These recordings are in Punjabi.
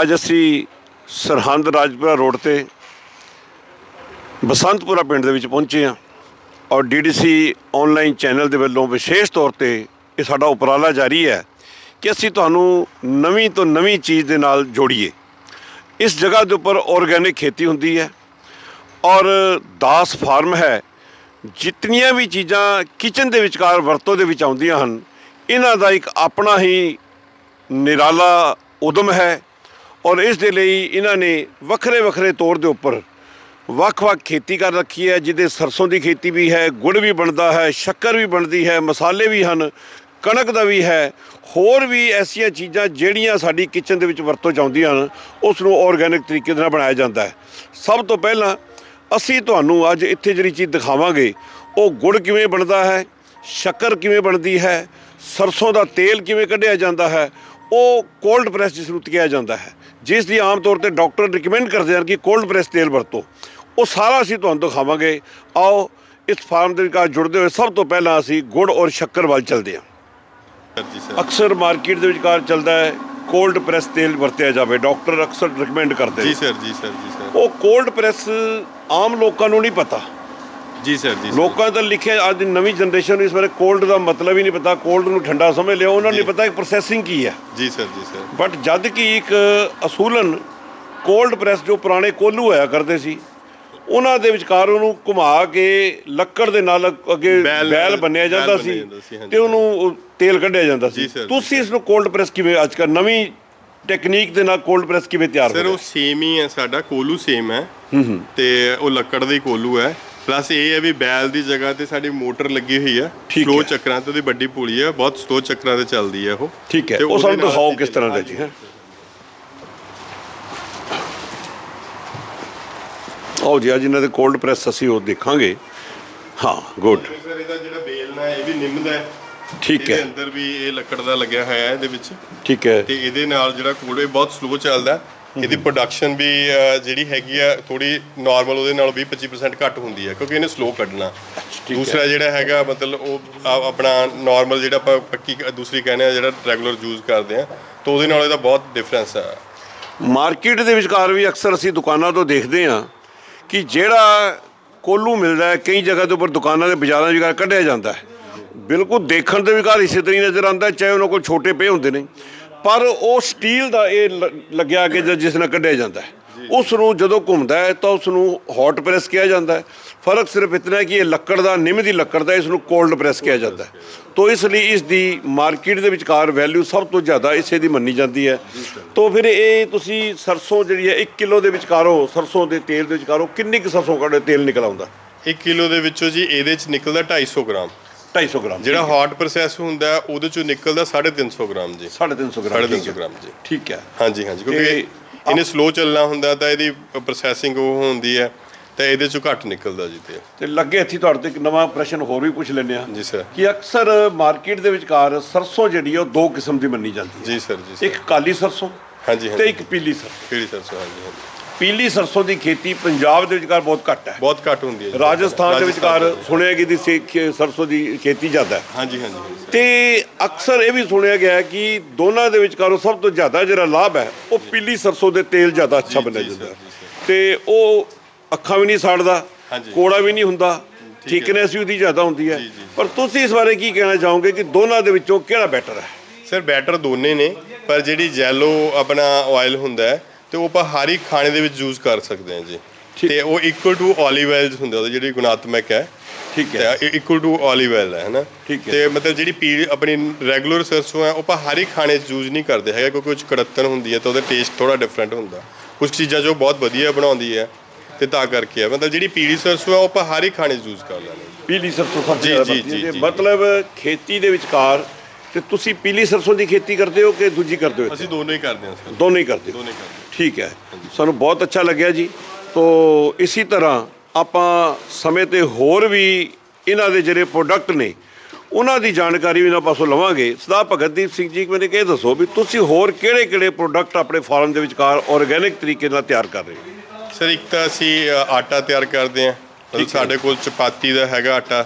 ਅੱਜ ਅਸੀਂ ਸਰਹੰਦ ਰਾਜਪੁਰਾ ਰੋਡ ਤੇ ਬਸੰਤਪੁਰਾ ਪਿੰਡ ਦੇ ਵਿੱਚ ਪਹੁੰਚੇ ਹਾਂ ਔਰ ਡੀਡੀਸੀ ਆਨਲਾਈਨ ਚੈਨਲ ਦੇ ਵੱਲੋਂ ਵਿਸ਼ੇਸ਼ ਤੌਰ ਤੇ ਇਹ ਸਾਡਾ ਉਪਰਾਲਾ ਜਾਰੀ ਹੈ ਕਿ ਅਸੀਂ ਤੁਹਾਨੂੰ ਨਵੀਂ ਤੋਂ ਨਵੀਂ ਚੀਜ਼ ਦੇ ਨਾਲ ਜੋੜੀਏ। ਇਸ ਜਗ੍ਹਾ ਦੇ ਉੱਪਰ ਆਰਗੈਨਿਕ ਖੇਤੀ ਹੁੰਦੀ ਹੈ ਔਰ ਦਾਸ ਫਾਰਮ ਹੈ। ਜਿਤਨੀਆਂ ਵੀ ਚੀਜ਼ਾਂ ਕਿਚਨ ਦੇ ਵਿਚਕਾਰ ਵਰਤੋਂ ਦੇ ਵਿੱਚ ਆਉਂਦੀਆਂ ਹਨ, ਇਹਨਾਂ ਦਾ ਇੱਕ ਆਪਣਾ ਹੀ ਨਿਰਾਲਾ ਉਦਮ ਹੈ ਔਰ ਇਸ ਦੇ ਲਈ ਇਹਨਾਂ ਨੇ ਵੱਖਰੇ ਵੱਖਰੇ ਤੌਰ ਦੇ ਉੱਪਰ ਵੱਖ-ਵੱਖ ਖੇਤੀ ਕਰ ਰੱਖੀ ਹੈ, ਜਿਹਦੇ ਸਰਸੋਂ ਦੀ ਖੇਤੀ ਵੀ ਹੈ, ਗੁੜ ਵੀ ਬਣਦਾ ਹੈ, ਸ਼ੱਕਰ ਵੀ ਬਣਦੀ ਹੈ, ਮਸਾਲੇ ਵੀ ਹਨ, ਕਣਕ ਦਾ ਵੀ ਹੈ। ਹੋਰ ਵੀ ਐਸੀਆਂ ਚੀਜ਼ਾਂ ਜਿਹੜੀਆਂ ਸਾਡੀ ਕਿਚਨ ਦੇ ਵਿੱਚ ਵਰਤੋਂ 'ਚ ਆਉਂਦੀਆਂ ਹਨ, ਉਸ ਨੂੰ ਆਰਗੈਨਿਕ ਤਰੀਕੇ ਦੇ ਨਾਲ ਬਣਾਇਆ ਜਾਂਦਾ ਹੈ। ਸਭ ਤੋਂ ਪਹਿਲਾਂ ਅਸੀਂ ਤੁਹਾਨੂੰ ਅੱਜ ਇੱਥੇ ਜਿਹੜੀ ਚੀਜ਼ ਦਿਖਾਵਾਂਗੇ, ਉਹ ਗੁੜ ਕਿਵੇਂ ਬਣਦਾ ਹੈ, ਸ਼ੱਕਰ ਕਿਵੇਂ ਬਣਦੀ ਹੈ, ਸਰਸੋਂ ਦਾ ਤੇਲ ਕਿਵੇਂ ਕੱਢਿਆ ਜਾਂਦਾ ਹੈ ਉਹ ਕੋਲਡ ਪ੍ਰੈਸ ਜਿਸ ਨੂੰ ਕਿਹਾ ਜਾਂਦਾ ਹੈ ਜਿਸ ਦੀ ਆਮ ਤੌਰ ਤੇ ਡਾਕਟਰ ਰეკਮੈਂਡ ਕਰਦੇ ਹਨ ਕਿ ਕੋਲਡ ਪ੍ਰੈਸ ਤੇਲ ਵਰਤੋ। ਉਹ ਸਾਰਾ ਅਸੀਂ ਤੁਹਾਨੂੰ ਦਿਖਾਵਾਂਗੇ। ਆਓ ਇਸ ਫਾਰਮ ਦੇ ਨਾਲ ਜੁੜਦੇ ਹੋਏ ਸਭ ਤੋਂ ਪਹਿਲਾਂ ਅਸੀਂ ਗੁੜ ਔਰ ਸ਼ੱਕਰ ਵੱਲ ਚੱਲਦੇ ਹਾਂ। ਅਕਸਰ ਮਾਰਕੀਟ ਦੇ ਵਿਚਕਾਰ ਚੱਲਦਾ ਹੈ ਕੋਲਡ ਪ੍ਰੈਸ ਤੇਲ ਵਰਤਿਆ ਜਾਵੇ। ਡਾਕਟਰ ਅਕਸਰ ਰეკਮੈਂਡ ਕਰਦੇ ਜੀ ਸਰ ਜੀ ਸਰ ਜੀ ਸਰ। ਉਹ ਕੋਲਡ ਪ੍ਰੈਸ ਆਮ ਲੋਕਾਂ ਨੂੰ ਨਹੀਂ ਪਤਾ। ਜੀ ਸਰ ਜੀ ਸਰ। ਲੋਕਾਂ ਦਾ ਲਿਖਿਆ ਅੱਜ ਦੀ ਨਵੀਂ ਜਨਰੇਸ਼ਨ ਨੂੰ ਇਸ ਬਾਰੇ ਕੋਲਡ ਦਾ ਮਤਲਬ ਹੀ ਨਹੀਂ ਪਤਾ ਕੋਲਡ ਨੂੰ ਠੰਡਾ ਸਮਝ ਲਿਆ ਉਹਨਾਂ ਨੂੰ ਨਹੀਂ। ਪਤਾ ਕਿ ਪ੍ਰੋਸੈਸਿੰਗ ਕੀ ਹੈ। ਜੀ ਸਰ ਜੀ ਸਰ। ਬਟ ਜਦ ਕਿ ਇੱਕ ਅਸੂਲਨ ਕੋਲਡ ਪ੍ਰੈਸ ਜੋ ਪੁਰਾਣੇ ਕੋਲੂ ਹੋਇਆ ਕਰਦੇ ਸੀ ਉਹਨਾਂ ਦੇ ਵਿਚਕਾਰ ਉਹਨੂੰ ਘੁਮਾ ਕੇ ਲੱਕੜ ਦੇ ਨਾਲ ਅੱਗੇ ਬੈਲ- ਬੰਨਿਆ ਜਾਂਦਾ ਸੀ। ਤੇ ਉਹਨੂੰ ਉਹ ਤੇਲ ਕੱਢਿਆ ਜਾਂਦਾ ਸੀ। ਸਰ, ਤੁਸੀਂ ਇਸ ਨੂੰ ਕੋਲਡ ਪ੍ਰੈਸ ਕਿਵੇਂ ਅੱਜ ਕੱਲ੍ਹ ਨਵੀਂ ਟੈਕਨੀਕ ਦੇ ਨਾਲ ਕੋਲਡ ਪ੍ਰੈਸ ਕਿਵੇਂ ਤਿਆਰ ਸਰ ਹੋ ਉਹ ਸੇਮ ਹੀ ਹੈ ਸਾਡਾ ਕੋਲੂ ਸੇਮ ਹੈ ਤੇ ਉਹ ਲੱਕੜ ਦੀ ਕੋਲੂ ਹੈ। ਪਲੱਸ ਇਹ ਹੈ ਵੀ ਬੈਲ ਦੀ ਜਗ੍ਹਾ ਤੇ ਸਾਡੀ ਮੋਟਰ ਲੱਗੀ ਹੋਈ ਹੈ। ਠੀਕ ਸਲੋ ਹੈ। ਚੱਕਰਾਂ ਤੇ ਉਹਦੀ ਵੱਡੀ ਪੁਲੀ ਹੈ। ਬਹੁਤ ਸਲੋ ਚੱਕਰਾਂ ਤੇ ਚੱਲਦੀ ਹੈ ਉਹ। ਠੀਕ ਹੈ। ਤੇ ਉਹ ਉਹਦੇ ਸਾਨੂੰ ਨਾਲ ਦਿਖਾਓ ਕਿਸ ਤਰ੍ਹਾਂ ਦਾ ਜੀ ਹੈ? ਆਓ ਜੀ ਅੱਜ ਇਹਨਾਂ ਦੇ ਕੋਲਡ ਪ੍ਰੈਸ ਅਸੀਂ ਉਹ ਦੇਖਾਂਗੇ। ਹਾਂ ਗੁੱਡ ਸਰ ਇਹਦਾ ਜਿਹੜਾ ਬੇਲ ਨਾ ਇਹ ਵੀ ਨਿੰਮ ਦਾ ਹੈ। ਠੀਕ ਇਹਦੇ ਹੈ। ਅੰਦਰ ਵੀ ਇਹ ਲੱਕੜ ਦਾ ਲੱਗਿਆ ਹੋਇਆ ਹੈ ਇਹਦੇ ਵਿੱਚ। ਠੀਕ ਹੈ। ਤੇ ਇਹਦੇ ਨਾਲ ਜਿਹੜਾ ਕੋਲਡ ਇਹ ਬਹੁਤ ਸਲੋ ਚੱਲਦਾ ਹੈ। ਇਹਦੀ ਪ੍ਰੋਡਕਸ਼ਨ ਵੀ ਜਿਹੜੀ ਹੈਗੀ ਆ ਥੋੜੀ ਨਾਰਮਲ ਉਹਦੇ ਨਾਲੋਂ 20-25% ਘੱਟ ਹੁੰਦੀ ਹੈ ਕਿਉਂਕਿ ਇਹਨੇ ਸਲੋ ਕੱਢਣਾ। ਦੂਸਰਾ ਜਿਹੜਾ ਹੈਗਾ ਮਤਲਬ ਉਹ ਆ- ਆਪਣਾ ਨਾਰਮਲ ਜਿਹੜਾ ਆਪਾਂ ਪੱਕੀ ਦੂਸਰੀ ਕਹਿੰਦੇ ਆ ਜਿਹੜਾ ਰੈਗੂਲਰ ਯੂਜ਼ ਕਰਦੇ ਆ ਤਾਂ ਉਹਦੇ ਨਾਲ ਇਹਦਾ ਬਹੁਤ ਡਿਫਰੈਂਸ ਹੈ ਮਾਰਕੀਟ ਦੇ ਵਿਚਕਾਰ ਵੀ ਅਕਸਰ ਅਸੀਂ ਦੁਕਾਨਾਂ ਤੋਂ ਦੇਖਦੇ ਹਾਂ ਕਿ ਜਿਹੜਾ ਕੋਲੂ ਮਿਲਦਾ ਹੈ ਕਈ ਜਗ੍ਹਾ ਦੇ ਉੱਪਰ ਦੁਕਾਨਾਂ ਦੇ ਬਾਜ਼ਾਰਾਂ ਵਿਚਕਾਰ ਕੱਢਿਆ ਜਾਂਦਾ ਹੈ। ਬਿਲਕੁਲ ਦੇਖਣ ਦੇ ਵਿਕਾਰ ਇਸੇ ਤਰ੍ਹਾਂ ਹੀ ਨਜ਼ਰ ਆਉਂਦਾ ਚਾਹੇ ਉਹਨਾਂ ਕੋਲ ਛੋਟੇ ਪਏ ਹੁੰਦੇ ਨੇ। ਪਰ ਉਹ ਸਟੀਲ ਦਾ ਇਹ ਲੱਗਿਆ ਜ- ਜਿਸ ਨਾਲ ਕੱਢਿਆ ਜਾਂਦਾ ਹੈ। ਉਸ ਨੂੰ ਜਦੋਂ ਘੁੰਮਦਾ ਹੈ ਤਾਂ ਉਸ ਨੂੰ ਹੌਟ ਪ੍ਰੈਸ ਕਿਹਾ ਜਾਂਦਾ ਹੈ। ਫ਼ਰਕ ਸਿਰਫ ਇਤਨਾ ਹੈ ਕਿ ਇਹ ਲੱਕੜ ਦਾ ਨਿੰਮ ਦੀ ਲੱਕੜ ਦਾ ਇਸ ਨੂੰ ਕੋਲਡ ਪ੍ਰੈਸ ਕਿਹਾ ਜਾਂਦਾ ਹੈ। ਤੋ ਇਸ ਲਈ ਇਸ ਦੀ ਮਾਰਕੀਟ ਦੇ ਵਿਚਕਾਰ ਵੈਲਿਊ ਸਭ ਤੋਂ ਜ਼ਿਆਦਾ ਇਸੇ ਦੀ ਮੰਨੀ ਜਾਂਦੀ ਹੈ। ਤੋ ਫਿਰ ਇਹ ਤੁਸੀਂ ਸਰਸੋਂ ਜਿਹੜੀ ਹੈ 1 ਕਿਲੋ ਦੇ ਵਿਚਕਾਰੋਂ ਸਰਸੋਂ ਦੇ ਤੇਲ ਦੇ ਵਿਚਕਾਰੋਂ ਕਿੰਨੀ ਕੁ ਸਰਸੋਂ ਕੱਢੇ ਤੇਲ ਨਿਕਲ ਆਉਂਦਾ? 1 ਕਿਲੋ ਦੇ ਵਿੱਚੋਂ ਜੀ ਇਹਦੇ ਚ ਨਿਕਲਦਾ 250 ਗ੍ਰਾਮ। 250 ਗ੍ਰਾਮ ਜਿਹੜਾ ਹੌਟ ਪ੍ਰੋਸੈਸ ਹੁੰਦਾ ਹੈ, ਉਹਦੇ ਚੋਂ ਨਿਕਲਦਾ 350 ਗ੍ਰਾਮ ਜੀ। 350 ਗ੍ਰਾਮ 350 ਠੀਕ ਹੈ। ਗ੍ਰਾਮ ਜੀ। ਠੀਕ ਹੈ। ਹਾਂਜੀ ਹਾਂਜੀ ਕਿਉਂਕਿ ਤੇ ਇਹਨੇ ਸਲੋ ਚੱਲਣਾ ਹੁੰਦਾ ਤਾਂ ਇਹਦੀ ਪ੍ਰੋਸੈਸਿੰਗ ਉਹ ਹੁੰਦੀ ਹੈ ਤਾਂ ਇਹਦੇ ਚੋਂ ਘੱਟ ਨਿਕਲਦਾ ਜੀ ਤੇ ਤੇ ਲੱਗੇ ਇੱਥੇ ਤੁਹਾਡੇ ਤੇ ਇੱਕ ਨਵਾਂ ਪ੍ਰਸ਼ਨ ਹੋਰ ਵੀ ਪੁੱਛ ਲੈਂਦੇ ਆ ਜੀ ਸਰ। ਕਿ ਅਕਸਰ ਮਾਰਕੀਟ ਦੇ ਵਿਚਕਾਰ ਸਰਸੋਂ ਜਿਹੜੀ ਹੈ ਉਹ ਦੋ ਕਿਸਮ ਦੀ ਮੰਨੀ ਜਾਂਦੀ ਹੈ। ਜੀ ਸਰ ਜੀ ਇੱਕ ਕਾਲੀ ਸਰਸੋਂ ਹਾਂਜੀ ਤੇ ਹਾਂਜੀ ਇੱਕ ਪੀਲੀ ਸਰਸੋਂ। ਕਿਹੜੀ ਸਰਸੋਂ ਹਾਂਜੀ ਹਾਂਜੀ। ਪੀਲੀ ਸਰਸੋਂ ਦੀ ਖੇਤੀ ਪੰਜਾਬ ਦੇ ਵਿਚਕਾਰ ਬਹੁਤ ਘੱਟ ਹੈ ਬਹੁਤ ਘੱਟ ਹੁੰਦੀ ਹੈ ਜੀ। ਰਾਜਸਥਾਨ ਦੇ ਵਿਚਕਾਰ ਸੁਣਿਆ ਕਿ ਦੀ ਸੇ- ਖੇ- ਸਰਸੋਂ ਦੀ ਖੇਤੀ ਜ਼ਿਆਦਾ ਹੈ ਹਾਂਜੀ ਹਾਂਜੀ ਹਾਂਜੀ। ਤੇ ਅਕਸਰ ਇਹ ਵੀ ਸੁਣਿਆ ਗਿਆ ਹੈ ਕਿ ਦੋਨਾਂ ਦੇ ਵਿਚਕਾਰੋਂ ਸਭ ਤੋਂ ਜ਼ਿਆਦਾ ਜਿਹੜਾ ਲਾਭ ਹੈ ਉਹ ਪੀਲੀ ਸਰਸੋਂ ਦੇ ਤੇਲ ਜ਼ਿਆਦਾ ਅੱਛਾ ਜੀ, ਬਣਿਆ ਜੀ, ਜਾਂਦਾ ਹੈ ਜੀ। ਤੇ ਉਹ ਅੱਖਾਂ ਵੀ ਨਹੀਂ ਸਾੜਦਾ ਹਾਂਜੀ। ਕੋੜਾ ਵੀ ਨਹੀਂ ਹੁੰਦਾ ਠੀਕ ਹੈ। ਥਿਕਨੈਸ ਵੀ ਉਹਦੀ ਜ਼ਿਆਦਾ ਹੁੰਦੀ ਹੈ ਜੀ, ਜੀ। ਪਰ ਤੁਸੀਂ ਇਸ ਬਾਰੇ ਕੀ ਕਹਿਣਾ ਚਾਹੋਗੇ ਕਿ ਦੋਨਾਂ ਦੇ ਵਿੱਚੋਂ ਕਿਹੜਾ ਬੈਟਰ ਹੈ ਸਰ ਬੈਟਰ ਦੋਨੇ ਨੇ ਪਰ ਜਿਹੜੀ ਜੈਲੋ ਆਪਣਾ ਆਇਲ ਹੁੰਦਾ ਹੈ ਤੇ ਉਹ ਆਪਾਂ ਹਰ ਇੱਕ ਖਾਣੇ ਦੇ ਵਿੱਚ ਯੂਜ਼ ਕਰ ਸਕਦੇ ਹਾਂ ਜੀ। ਤੇ ਉਹ ਇਕੁਅਲ ਟੂ 올ਿਵ ਆਇਲ ਹੁੰਦਾ ਉਹਦੀ ਜਿਹੜੀ ਗੁਣਾਤਮਕ ਹੈ। ਠੀਕ ਹੈ। ਤੇ ਇਕੁਅਲ ਟੂ 올ਿਵ ਆਇਲ ਹੈ ਹੈ। ਤੇ ਮਤਲਬ ਜਿਹੜੀ ਪੀ ਆਪਣੀ ਰੈਗੂਲਰ ਸਰਸੋਂ ਹੈ ਉਹ ਆਪਾਂ ਹਰ ਇੱਕ ਖਾਣੇ 'ਚ ਯੂਜ਼ ਨਹੀਂ ਕਰਦੇ ਹੈਗੇ ਕਿਉਂਕਿ ਉਹ 'ਚ ਕੜੱਤਨ ਹੁੰਦੀ ਹੈ ਤਾਂ ਉਹਦਾ ਟੇਸਟ ਥੋੜਾ ਡਿਫਰੈਂਟ ਹੁੰਦਾ। ਕੁਝ ਚੀਜ਼ਾਂ ਜੋ ਬਹੁਤ ਵਧੀਆ ਬਣਾਉਂਦੀ ਹੈ ਤੇ ਤਾਂ ਕਰਕੇ ਹੈ। ਮਤਲਬ ਜਿਹੜੀ ਪੀਲੀ ਸਰਸੋਂ ਹੈ ਉਹ ਆਪਾਂ ਹਰ ਇੱਕ ਖਾਣੇ 'ਚ ਯੂਜ਼ ਕਰ ਲੈਂਦੇ ਪੀਲੀ ਸਰਸੋਂ ਸਭ ਤੋਂ ਜੀ, ਜ਼ਿਆਦਾ। ਮਤਲਬ ਖੇਤੀ ਦੇ ਵਿਚਕਾਰ ਤੇ ਤੁਸੀਂ ਪੀਲੀ ਸਰਸੋਂ ਦੀ ਖੇਤੀ ਕਰਦੇ ਹੋ ਕਿ ਦੂਜੀ ਕਰਦੇ ਹੋ ਅਸੀਂ ਦੋਨੋਂ ਹੀ ਕਰਦੇ ਹਾਂ ਦੋਨੋਂ ਹੀ ਕਰਦੇ ਦੋਨੋਂ ਹੀ ਕਰਦੇ ਠੀਕ ਹੈ। ਸਾਨੂੰ ਬਹੁਤ ਅੱਛਾ ਲੱਗਿਆ ਜੀ। ਤੋ ਇਸੇ ਤਰ੍ਹਾਂ ਆਪਾਂ ਸਮੇਂ ਤੇ ਹੋਰ ਵੀ ਇਹਨਾਂ ਦੇ ਜਿਹੜੇ ਪ੍ਰੋਡਕਟ ਨੇ ਉਹਨਾਂ ਦੀ ਜਾਣਕਾਰੀ ਵੀ ਇਹਨਾਂ ਪਾਸੋਂ ਲਵਾਂਗੇ। ਸਦਾ ਭਗਤਦੀਪ ਸਿੰਘ ਜੀ ਮੈਨੂੰ ਇਹ ਦੱਸੋ ਵੀ ਤੁਸੀਂ ਹੋਰ ਕਿਹੜੇ-ਕਿਹੜੇ ਪ੍ਰੋਡਕਟ ਆਪਣੇ ਫਾਰਮ ਦੇ ਵਿਚਕਾਰ ਆਰਗੈਨਿਕ ਤਰੀਕੇ ਨਾਲ ਤਿਆਰ ਕਰ ਰਹੇ ਹੋ? ਸਰ ਇੱਕ ਤਾਂ ਅਸੀਂ ਆਟਾ ਤਿਆਰ ਕਰਦੇ ਹੈ। ਸਾਡੇ ਕੋਲ ਚਪਾਤੀ ਦਾ ਹੈਗਾ ਆਟਾ।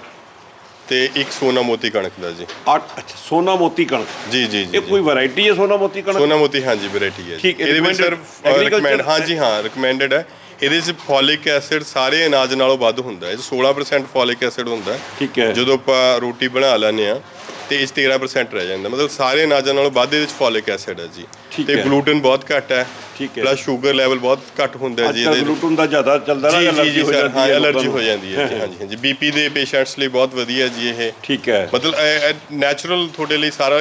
ਤੇ ਇੱਕ ਸੋਨਾ ਮੋਤੀ ਕਣਕ ਦਾ ਜੀ। ਅੱਛਾ ਸੋਨਾ ਮੋਤੀ ਕਣਕ। ਜੀ ਜੀ ਜੀ ਇਹ ਕੋਈ ਵੈਰਾਈਟੀ ਹੈ ਸੋਨਾ ਮੋਤੀ ਕਣਕ? ਸੋਨਾ ਮੋਤੀ ਹਾਂਜੀ ਵੈਰਾਈਟੀ ਹੈ ਠੀਕ ਇਹਦੇ ਵਿੱਚ ਸਰ ਰეკਮੈਂਡ ਹਾਂਜੀ ਹਾਂ ਰეკਮੈਂਡਡ ਹੈ। ਇਹਦੇ ਵਿੱਚ ਫੋਲਿਕ ਐਸਿਡ ਸਾਰੇ ਅਨਾਜ ਨਾਲੋਂ ਵੱਧ ਹੁੰਦਾ ਹੈ। 16% ਫੋਲਿਕ ਐਸਿਡ ਹੁੰਦਾ ਹੈ। ਠੀਕ ਹੈ। ਜਦੋਂ ਆਪਾਂ ਰੋਟੀ ਬਣਾ ਲੈਨੇ ਆ ਤੇ ਇਸ 13% ਰਹਿ ਜਾਂਦਾ। ਮਤਲਬ ਸਾਰੇ ਅਨਾਜ ਨਾਲੋਂ ਵੱਧ ਇਹਦੇ ਵਿੱਚ ਫੋਲਿਕ ਐਸਿਡ ਹੈ ਜੀ। ਤੇ ਗਲੂਟਨ ਬਹੁਤ ਘੱਟ ਹੈ। ਠੀਕ ਹੈ। ਪਲੱਸ ਸ਼ੂਗਰ ਲੈਵਲ ਬਹੁਤ ਘੱਟ ਹੁੰਦਾ ਜੀ ਇਹਦੇ ਗਲੂਟਨ ਦਾ ਜ਼ਿਆਦਾ ਚੱਲਦਾ ਨਾ ਹੋ ਜਾਂਦੀ ਹਾਂ ਐਲਰਜੀ ਹੋ। ਜਾਂਦੀ ਹੈ ਜੀ ਹਾਂਜੀ ਹਾਂਜੀ ਬੀਪੀ ਦੇ ਪੇਸ਼ੈਂਟਸ ਲਈ ਬਹੁਤ ਵਧੀਆ ਜੀ ਇਹ ਠੀਕ ਹੈ ਮਤਲਬ ਨੈਚੁਰਲ ਤੁਹਾਡੇ ਲਈ ਸਾਰਾ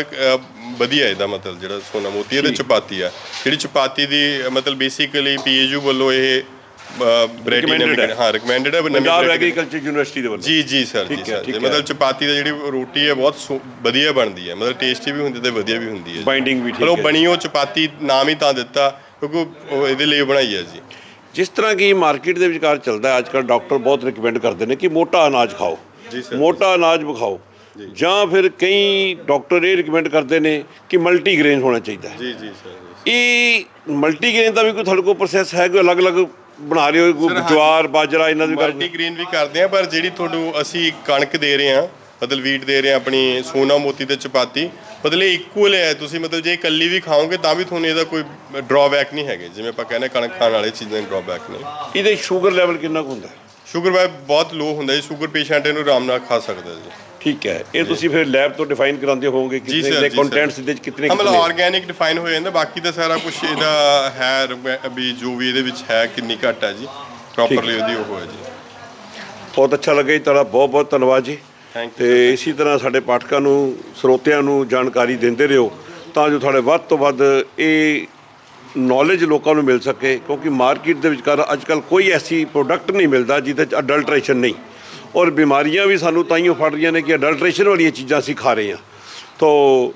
ਵਧੀਆ ਇਹਦਾ ਮਤਲਬ ਜਿਹੜਾ ਸੋਨਾ ਮੋਤੀ ਇਹਦੇ। ਚਪਾਤੀ ਆ ਜਿਹੜੀ ਚਪਾਤੀ ਦੀ ਮਤਲਬ ਬੇਸਿਕਲੀ ਪੀਏਯੂ ਵੱਲੋਂ ਇਹ Recommended ਹੈ। ਰეკਮੈਂਡਡ ਪੰਜਾਬ ਐਗਰੀਕਲਚਰ ਯੂਨੀਵਰਸਿਟੀ ਦੇ ਵੱਲੋਂ ਜੀ ਜੀ ਸਰ ਜੀ ਸਰ। ਮਤਲਬ ਚਪਾਤੀ ਦਾ ਜਿਹੜੀ ਰੋਟੀ ਹੈ ਬਹੁਤ ਵਧੀਆ ਬਣਦੀ ਹੈ ਮਤਲਬ ਟੇਸਟੀ ਵੀ ਹੁੰਦੀ ਤੇ ਵਧੀਆ ਵੀ ਹੁੰਦੀ ਹੈ। ਬਾਈਂਡਿੰਗ ਵੀ ਠੀਕ ਮਤਲਬ ਹੈ ਬਣੀ ਉਹ ਚਪਾਤੀ ਨਾਮ ਹੀ ਤਾਂ ਦਿੱਤਾ ਕਿਉਂਕਿ ਉਹ ਇਹਦੇ ਲਈ ਬਣਾਈ ਹੈ ਜੀ। ਜਿਸ ਤਰ੍ਹਾਂ ਕਿ ਮਾਰਕੀਟ ਦੇ ਵਿਚਕਾਰ ਚੱਲਦਾ ਹੈ ਅੱਜ ਕੱਲ੍ਹ ਡਾਕਟਰ ਬਹੁਤ ਰਿਕਮੈਂਡ ਕਰਦੇ ਨੇ ਕਿ ਮੋਟਾ ਅਨਾਜ ਖਾਓ। ਮੋਟਾ ਅਨਾਜ ਖਾਓ ਜਾਂ। ਫਿਰ ਕਈ ਡਾਕਟਰ ਇਹ ਰਿਕਮੈਂਡ ਕਰਦੇ ਨੇ ਕਿ ਮਲਟੀਗ੍ਰੇਨ ਹੋਣਾ ਚਾਹੀਦਾ ਜੀ ਜੀ ਸਰ ਇਹ ਮਲਟੀਗ੍ਰੇਨ ਦਾ ਵੀ ਕੋਈ ਤੁਹਾਡੇ ਕੋਲ ਪ੍ਰੋਸੈਸ ਹੈ ਕੋਈ ਅਲੱਗ-ਅਲੱਗ ਬਣਾ ਰਹੇ ਹੋ ਜਵਾਰ ਬਾਜਰਾ ਇਹਨਾਂ ਦੀ ਮਲਟੀਗ੍ਰੇਨ ਵੀ ਕਰਦੇ ਆ ਪਰ ਜਿਹੜੀ ਤੁਹਾਨੂੰ ਅਸੀਂ ਕਣਕ ਦੇ ਰਹੇ ਆ ਮਤਲਬ ਵੀਟ ਦੇ ਰਹੇ ਆ ਆਪਣੀ ਸੋਨਾ ਮੋਤੀ ਤੇ ਚਪਾਤੀ ਮਤਲਬ ਇਕੁਅਲ ਹੈ। ਤੁਸੀਂ ਮਤਲਬ ਜੇ ਇਕੱਲੀ ਵੀ ਖਾਓਗੇ ਤਾਂ ਵੀ ਤੁਹਾਨੂੰ ਇਹਦਾ ਕੋਈ ਡਰਾਬੈਕ ਨਹੀਂ ਹੈਗੇ। ਜਿਵੇਂ ਆਪਾਂ ਕਹਿੰਦੇ ਕਣਕ ਖਾਣ ਵਾਲੇ ਚੀਜ਼ਾਂ ਦੇ ਡਰਾਬੈਕ ਨਹੀਂ। ਇਹਦੇ ਸ਼ੂਗਰ ਲੈਵਲ ਕਿੰਨਾ ਕੁ ਹੁੰਦਾ? ਹੈ ਸ਼ੂਗਰ ਵਾਈ ਬਹੁਤ ਲੋ ਹੁੰਦਾ ਜੀ। ਸ਼ੂਗਰ ਪੇਸ਼ੈਂਟ ਇਹਨੂੰ ਆਰਾਮ ਨਾਲ ਖਾ ਸਕਦਾ ਜੀ। ਠੀਕ ਹੈ। ਇਹ ਤੁਸੀਂ ਫਿਰ ਲੈਬ ਤੋਂ ਡਿਫਾਈਨ ਕਰਾਉਂਦੇ ਹੋਵੋਗੇ ਕਿੰਨੇ ਦੇ। ਕੰਟੈਂਟਸ ਦੇ ਵਿੱਚ ਕਿੰਨੇ ਮਤਲਬ ਆਰਗੈਨਿਕ ਡਿਫਾਈਨ ਹੋ ਜਾਂਦਾ। ਬਾਕੀ ਤਾਂ ਸਾਰਾ ਕੁਝ ਇਹਦਾ ਹੈ ਵੀ ਜੋ ਵੀ ਇਹਦੇ ਵਿੱਚ ਹੈ ਕਿੰਨੀ ਘੱਟ ਹੈ ਜੀ। ਪ੍ਰੋਪਰਲੀ ਉਹਦੀ ਉਹ ਹੈ ਜੀ। ਬਹੁਤ ਅੱਛਾ ਲੱਗਾ ਜੀ। ਤੁਹਾਡਾ ਬਹੁਤ ਬਹੁਤ ਧੰਨਵਾਦ ਜੀ। ਤੇ ਇਸੇ ਤਰ੍ਹਾਂ ਸਾਡੇ ਪਾਠਕਾਂ ਨੂੰ ਸਰੋਤਿਆਂ ਨੂੰ ਜਾਣਕਾਰੀ ਦਿੰਦੇ ਰਹੋ ਤਾਂ ਜੋ ਤੁਹਾਡੇ ਵੱਧ ਤੋਂ ਵੱਧ ਇਹ ਨੌਲੇਜ ਲੋਕਾਂ ਨੂੰ ਮਿਲ ਸਕੇ ਕਿਉਂਕਿ ਮਾਰਕੀਟ ਦੇ ਵਿਚਕਾਰ ਅੱਜ ਕੱਲ ਕੋਈ ਐਸੀ ਪ੍ਰੋਡਕਟ ਨਹੀਂ ਮਿਲਦਾ ਜਿਹਦੇ ਚ ਅਡਲਟ੍ਰੇਸ਼ਨ ਨਹੀਂ। ਔਰ ਬਿਮਾਰੀਆਂ ਵੀ ਸਾਨੂੰ ਤਾਈਓ ਫੜ ਰਹੀਆਂ ਨੇ ਕਿ ਅਡਲਟ੍ਰੇਸ਼ਨ ਵਾਲੀਆਂ ਚੀਜ਼ਾਂ ਅਸੀਂ ਖਾ ਰਹੇ ਹਾਂ। ਤੋ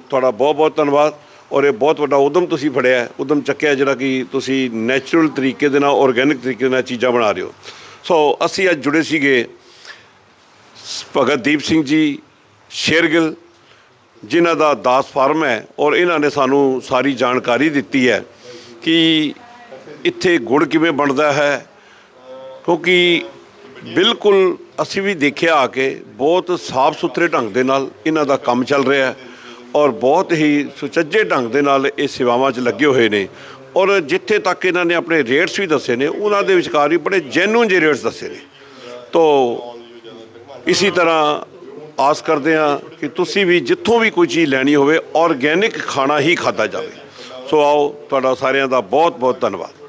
ਤੁਹਾਡਾ ਬਹੁਤ ਬਹੁਤ ਧੰਨਵਾਦ ਔਰ ਇਹ ਬਹੁਤ ਵੱਡਾ ਉਦਮ ਤੁਸੀਂ ਫੜਿਆ ਹੈ, ਉਦਮ ਚੱਕਿਆ ਜਿਹੜਾ ਕਿ ਤੁਸੀਂ ਨੈਚੁਰਲ ਤਰੀਕੇ ਦੇ ਨਾਲ ਆਰਗੈਨਿਕ ਤਰੀਕੇ ਨਾਲ ਚੀਜ਼ਾਂ ਬਣਾ ਰਹੇ ਹੋ। ਸੋ ਅਸੀਂ ਅੱਜ ਜੁੜੇ ਸੀਗੇ ਭਗਤ ਦੀਪ ਸਿੰਘ ਜੀ ਸ਼ੇਰਗਿਲ ਜਿਨ੍ਹਾਂ ਦਾ ਦਾਸ ਫਾਰਮ ਹੈ ਔਰ ਇਹਨਾਂ ਨੇ ਸਾਨੂੰ ਸਾਰੀ ਜਾਣਕਾਰੀ ਦਿੱਤੀ ਹੈ ਕਿ ਇੱਥੇ ਗੁੜ ਕਿਵੇਂ ਬਣਦਾ ਹੈ, ਕਿਉਂਕਿ ਬਿਲਕੁਲ ਅਸੀਂ ਵੀ ਦੇਖਿਆ ਆ ਕੇ ਬਹੁਤ ਸਾਫ਼ ਸੁਥਰੇ ਢੰਗ ਦੇ ਨਾਲ ਇਹਨਾਂ ਦਾ ਕੰਮ ਚੱਲ ਰਿਹਾ ਹੈ ਔਰ ਬਹੁਤ ਹੀ ਸੁਚੱਜੇ ਢੰਗ ਦੇ ਨਾਲ ਇਹ ਸੇਵਾਵਾਂ 'ਚ ਲੱਗੇ ਹੋਏ ਨੇ ਔਰ ਜਿੱਥੇ ਤੱਕ ਇਹਨਾਂ ਨੇ ਆਪਣੇ ਰੇਟਸ ਵੀ ਦੱਸੇ ਨੇ, ਉਹਨਾਂ ਦੇ ਵਿਚਕਾਰ ਵੀ ਬੜੇ ਜੈਨੂਨ ਜੇ ਰੇਟਸ ਦੱਸੇ ਨੇ। ਤੋ ਇਸੇ ਤਰ੍ਹਾਂ ਆਸ ਕਰਦੇ ਹਾਂ ਕਿ ਤੁਸੀਂ ਵੀ ਜਿੱਥੋਂ ਵੀ ਕੋਈ ਚੀਜ਼ ਲੈਣੀ ਹੋਵੇ ਆਰਗੈਨਿਕ ਖਾਣਾ ਹੀ ਖਾਦਾ ਜਾਵੇ। ਸੋ ਆਓ ਤੁਹਾਡਾ ਸਾਰਿਆਂ ਦਾ ਬਹੁਤ ਬਹੁਤ ਧੰਨਵਾਦ।